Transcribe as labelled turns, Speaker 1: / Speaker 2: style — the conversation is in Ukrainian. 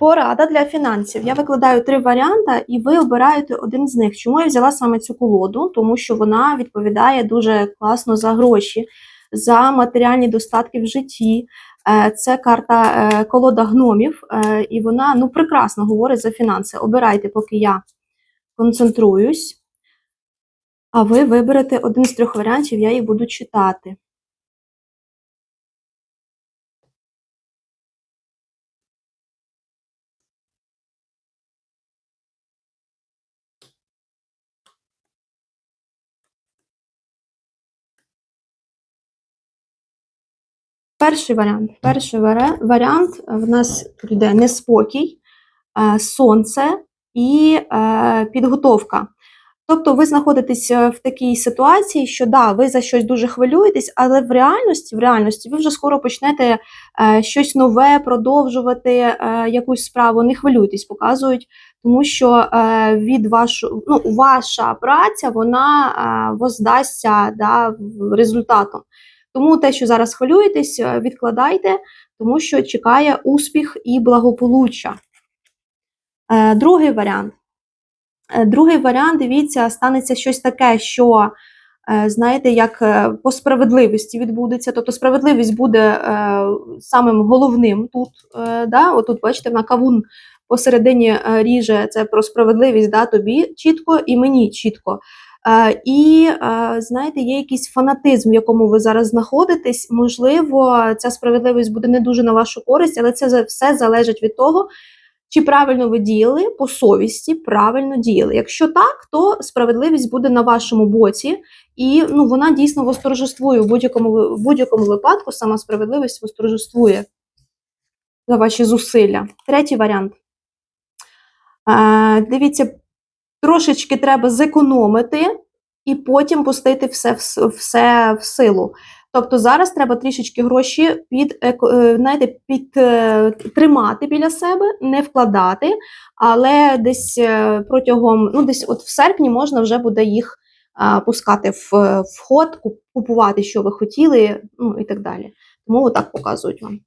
Speaker 1: Порада для фінансів. Я викладаю три варіанти, і ви обираєте один з них. Чому я взяла саме цю колоду? Тому що вона відповідає дуже класно за гроші, за матеріальні достатки в житті. Е, Це карта е, колода гномів, е, і вона ну прекрасно говорить за фінанси. Обирайте, поки я концентруюсь. А ви виберете один з трьох варіантів, я їх буду читати. Перший варіант. Перший варіант е, в нас йде неспокій, е, сонце і е, підготовка. Тобто ви знаходитесь в такій ситуації, що да, ви за щось дуже хвилюєтесь, але в реальності, в реальності ви вже скоро почнете щось нове продовжувати, якусь справу. Не хвилюйтесь, показують, тому що від вашу, ну, ваша праця вона воздасться да, результатом. Тому те, що зараз хвилюєтесь, е, відкладайте, тому що чекає успіх і благополуччя. Е, Другий варіант. Е, Другий варіант, дивіться, станеться щось таке, що, знаєте, як по справедливості відбудеться. Тобто справедливість буде самим головним тут. Да? Отут, бачите, на кавун посередині ріже це про справедливість да, тобі чітко і мені чітко. Е, І е, знаєте, є якийсь фанатизм, в якому ви зараз знаходитесь. Можливо, ця справедливість буде не дуже на вашу користь, але це все залежить від того, чи правильно ви діяли по совісті, правильно діяли. Якщо так, то справедливість буде на вашому боці, і ну, вона дійсно восторжествує в будь-якому в будь-якому випадку. Сама справедливість восторжествує за ваші зусилля. Третій варіант. Е, дивіться, трошечки треба зекономити і потім пустити все, в все в силу. Тобто зараз треба трішечки гроші під, е, знаєте, під, е, тримати біля себе, не вкладати, але десь е, протягом, ну десь от в серпні можна вже буде їх а, пускати в, в ход, куп- купувати, що ви хотіли, ну і так далі. Тому отак показують вам.